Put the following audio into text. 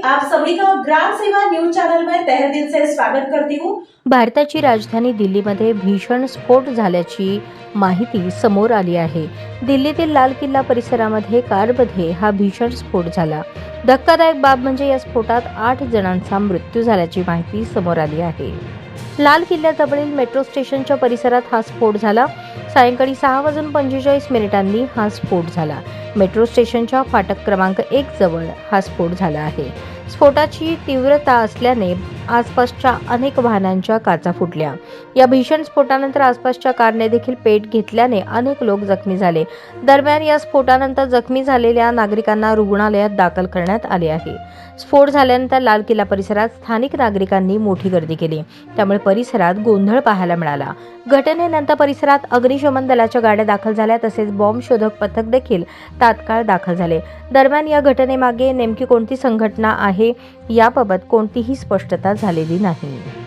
आप सभी का ग्राम सेवा न्यूज चैनल में तहे दिल से स्वागत करती हूँ। भारताची राजधानी दिल्लीमध्ये भीषण स्फोट झाल्याची माहिती समोर आली आहे. दिल्लीतील लाल किल्ला परिसरामध्ये कारमध्ये हा भीषण स्फोट झाला. धक्कादायक बाब म्हणजे या स्फोटात आठ जणांचा मृत्यू झाल्याची माहिती समोर आली आहे. लाल किल्ल्याजवळील मेट्रो स्टेशनच्या परिसरात हा स्फोट झाला. सायंकाळी सहा वाजून पंचेचाळीस मिनिटांनी हा स्फोट झाला. मेट्रो स्टेशनच्या फाटक क्रमांक एक जवळ हा स्फोट झाला आहे. स्फोटाची तीव्रता असल्याने आसपासच्या अनेक वाहनांच्या काचा फुटल्या. या भीषण स्फोटानंतर आसपासच्या कारने देखील पेट घेतल्याने अनेक लोक जखमी झाले. दरम्यान या स्फोटानंतर जखमी झालेल्या नागरिकांना रुग्णालयात दाखल करण्यात आले आहे. स्फोट झाल्यानंतर लाल किल्ला परिसरात स्थानिक नागरिकांनी मोठी गर्दी केली. त्यामुळे परिसरात गोंधळ पाहायला मिळाला. घटनेनंतर परिसरात अग्निशमन दलाच्या गाड्या दाखल झाल्या तसेच बॉम्ब शोधक पथक देखील तात्काळ दाखल झाले. दरम्यान या घटनेमागे नेमकी कोणती संघटना आहे याबाबत कोणतीही स्पष्टता झालेली नाही.